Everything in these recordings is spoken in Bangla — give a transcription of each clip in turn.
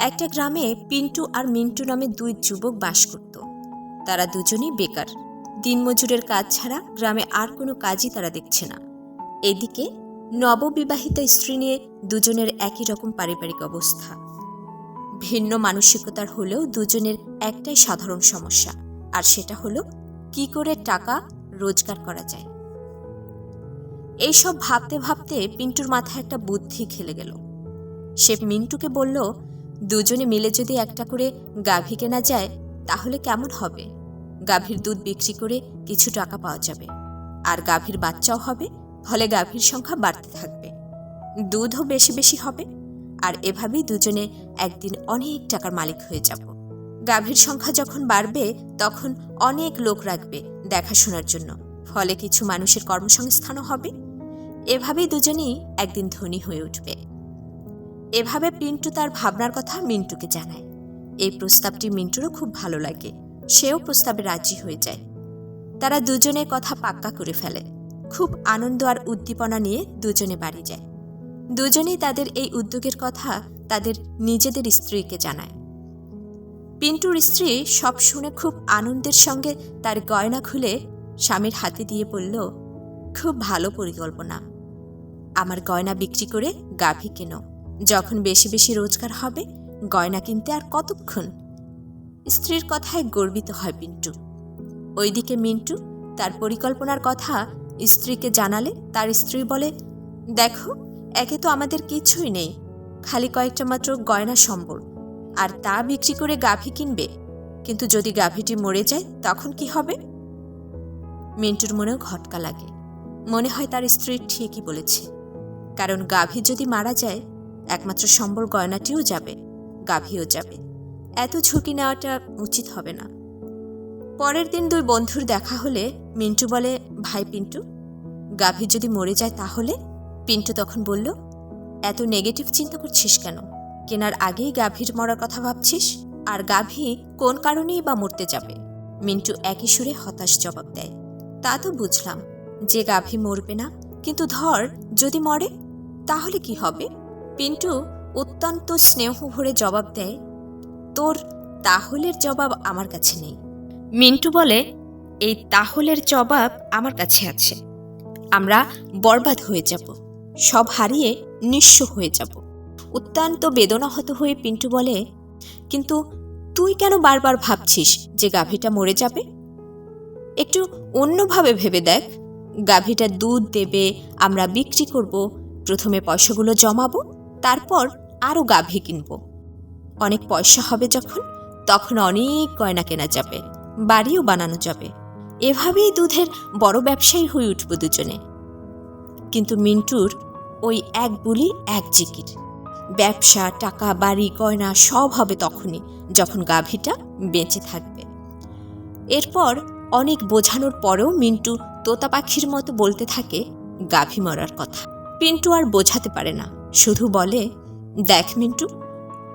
একটা গ্রামে পিন্টু আর মিন্টু নামে দুই যুবক বাস করত। তারা দুজনেই বেকার। দিনমজুরের কাজ ছাড়া গ্রামে আর কোনো কাজই তারা দেখছে না। এদিকে নববিবাহিতা স্ত্রী নিয়ে দুজনের একই রকম পারিবারিক অবস্থা। ভিন্ন মানসিকতার হলেও দুজনের একটাই সাধারণ সমস্যা, আর সেটা হলো কি করে টাকা রোজগার করা যায়। এইসব ভাবতে ভাবতে পিন্টুর মাথায় একটা বুদ্ধি খেলে গেল। সে মিন্টুকে বলল দুজনে মিলে যদি একটা করে গাভী কেনা যায়, তাহলে কেমন হবে? গাভীর দুধ বিক্রি করে কিছু টাকা পাওয়া যাবে। আর গাভীর বাচ্চাও হবে, ফলে গাভীর সংখ্যা বাড়তে থাকবে। দুধও বেশি বেশি হবে। আর এভাবেই দুজনে একদিন অনেক টাকার মালিক হয়ে যাব। গাভীর সংখ্যা যখন বাড়বে, তখন অনেক লোক রাখবে দেখাশোনার জন্য, ফলে কিছু মানুষের কর্মসংস্থানও হবে। এভাবেই দুজনেই একদিন ধনী হয়ে উঠবে। এভাবে পিন্টু তার ভাবনার কথা মিন্টুকে জানায়। এই প্রস্তাবটি মিন্টুরও খুব ভালো লাগে। সেও প্রস্তাবে রাজি হয়ে যায়। তারা দুজনে কথা পাক্কা করে ফেলে। খুব আনন্দ আর উদ্দীপনা নিয়ে দুজনে বাড়ি যায়। দুজনেই তাদের এই উদ্যোগের কথা তাদের নিজেদের স্ত্রীকে জানায়। পিন্টুর স্ত্রী সব শুনে খুব আনন্দের সঙ্গে তার গয়না খুলে স্বামীর হাতে দিয়ে বলল, খুব ভালো পরিকল্পনা। আমার গয়না বিক্রি করে গাভী কেনো। যখন বেশি বেশি রোজগার হবে, গয়না কিনতে আর কতক্ষণ? স্ত্রীর কথায় গর্বিত হয় পিন্টু। ওইদিকে মিন্টু তার পরিকল্পনার কথা স্ত্রীকে জানালে তার স্ত্রী বলে, দেখো, একে তো আমাদের কিছুই নেই, খালি কয়েকটা মাত্র গয়না সম্বল, আর তা বিক্রি করে গাভী কিনবে। কিন্তু যদি গাভীটি মরে যায়, তখন কি হবে? মিন্টুর মনেও ঘটকা লাগে। মনে হয় তার স্ত্রী ঠিকই বলেছে। কারণ গাভী যদি মারা যায় একমাত্র সম্বল গয়নাটিও যাবে, গাভীও যাবে। এত ঝুঁকি নেওয়াটা উচিত হবে না। পরের দিন দুই বন্ধুর দেখা হলে মিন্টু বলে, ভাই পিন্টু, গাভী যদি মরে যায় তাহলে? পিন্টু তখন বলল, এত নেগেটিভ চিন্তা করছিস কেন? কেনার আগেই গাভীর মরার কথা ভাবছিস? আর গাভী কোন কারণেই বা মরতে যাবে? মিন্টু একই সুরে হতাশ জবাব দেয়, তা তো বুঝলাম। যে গাভী মরবে না, কিন্তু ধর যদি মরে, তাহলে কি হবে? পিন্টু অত্যন্ত স্নেহ ভরে জবাব দেয়, তোর তাহলের জবাব আমার কাছে নেই। মিন্টু বলে, এই তাহলের জবাব আমার কাছে আছে। আমরা বরবাদ হয়ে যাব, সব হারিয়ে নিঃস্ব হয়ে যাব। অত্যন্ত বেদনাহত হয়ে পিন্টু বলে, কিন্তু তুই কেন বারবার ভাবছিস যে গাভীটা মরে যাবে? একটু অন্যভাবে ভেবে দেখ। গাভীটা দুধ দেবে, আমরা বিক্রি করব, প্রথমে পয়সাগুলো জমাবো তারপর আরও গাভী কিনব। অনেক পয়সা হবে যখন, তখন অনেক গয়না কেনা যাবে, বাড়িও বানানো যাবে। এভাবেই দুধের বড় ব্যবসায়ী হয়ে উঠব দুজনে। কিন্তু মিন্টুর ওই এক বুলি, এক জিকির। ব্যবসা, টাকা, বাড়ি, গয়না সব হবে তখনই, যখন গাভীটা বেঁচে থাকবে। এরপর অনেক বোঝানোর পরেও মিন্টু তোতা পাখির মতো বলতে থাকে, গাভী মরার কথা। পিন্টু আর বোঝাতে পারে না। শুধু বলে, দেখ মিন্টু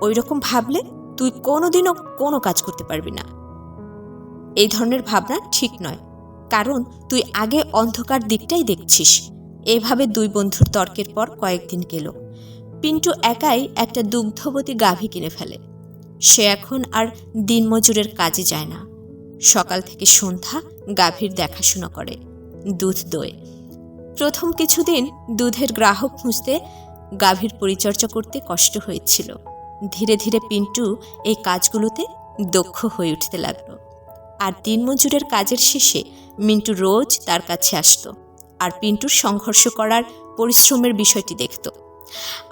ওই রকম ভাবলে তুই কোনোদিনও কোনো কাজ করতে পারবি না। এই ধরনের ভাবনা ঠিক নয়। কারণ তুই আগে অন্ধকার দিকটাই দেখছিস। এভাবে দুই বন্ধুর তর্কের পর কয়েকদিন গেল। পিন্টু একাই একটা দুগ্ধবতী গাভী কিনে ফেলে। সে এখন আর দিনমজুরের কাজে যায় না। সকাল থেকে সন্ধ্যা গাভীর দেখাশোনা করে, দুধ দোয়। প্রথম কিছুদিন দুধের গ্রাহক খুঁজতে গাভীর পরিচর্যা করতে কষ্ট হয়েছিল। ধীরে ধীরে পিন্টু এই কাজগুলোতে দক্ষ হয়ে উঠতে লাগল। আর দিনমজুরের কাজের শেষে মিন্টু রোজ তার কাছে আসতো আর পিন্টুর সংঘর্ষ করার পরিশ্রমের বিষয়টি দেখত।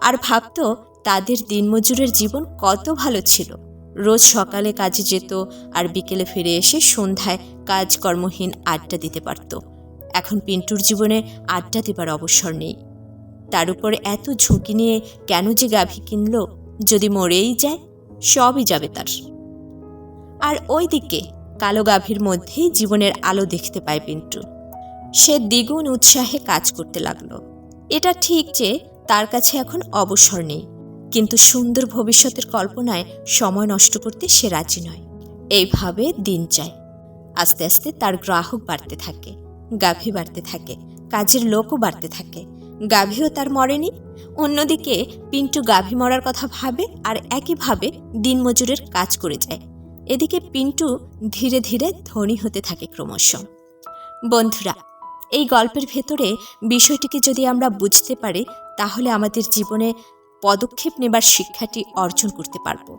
আর ভাবতো তাদের দিনমজুরের জীবন কত ভালো ছিল। রোজ সকালে কাজে যেত আর বিকেলে ফিরে এসে সন্ধ্যায় কাজকর্মহীন আড্ডা দিতে পারত। এখন পিন্টুর জীবনে আড্ডা দেবার অবসর নেই। তার উপর এত ঝুঁকি নিয়ে কেন যে গাভী কিনল, যদি মরেই যায়, সবই যাবে তার। আর ওই দিকে কালো গাভীর মধ্যেই জীবনের আলো দেখতে পায় পিন্টু। সে দ্বিগুণ উৎসাহে কাজ করতে লাগল। এটা ঠিক যে তার কাছে এখন অবসর নেই, কিন্তু সুন্দর ভবিষ্যতের কল্পনায় সময় নষ্ট করতে সে রাজি নয়। এইভাবে দিন যায়। আস্তে আস্তে তার গ্রাহক বাড়তে থাকে। গাভী বাড়তে থাকে, কাজের লোকও বাড়তে থাকে। গাভীও তার মরেনি। অন্যদিকে পিন্টু গাভী মরার কথা ভাবে আর একইভাবে দিনমজুরের কাজ করে যায়। এদিকে পিন্টু ধীরে ধীরে ধনী হতে থাকে ক্রমশ। বন্ধুরা, এই গল্পের ভেতরে বিষয়টিকে যদি আমরা বুঝতে পারি, তাহলে আমাদের জীবনে পদক্ষেপ নেবার শিক্ষাটি অর্জন করতে পারব।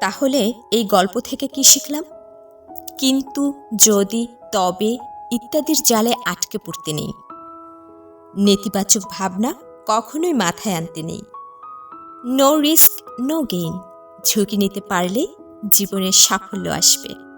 তাহলে এই গল্প থেকে কি শিখলাম? কিন্তু, যদি, তবে ইত্যাদির জালে আটকে পড়তে নেই। নেতিবাচক ভাবনা কখনোই মাথায় আনতে নেই। নো রিস্ক নো গেইন ঝুঁকি নিতে পারলে জীবনের সাফল্য আসবে।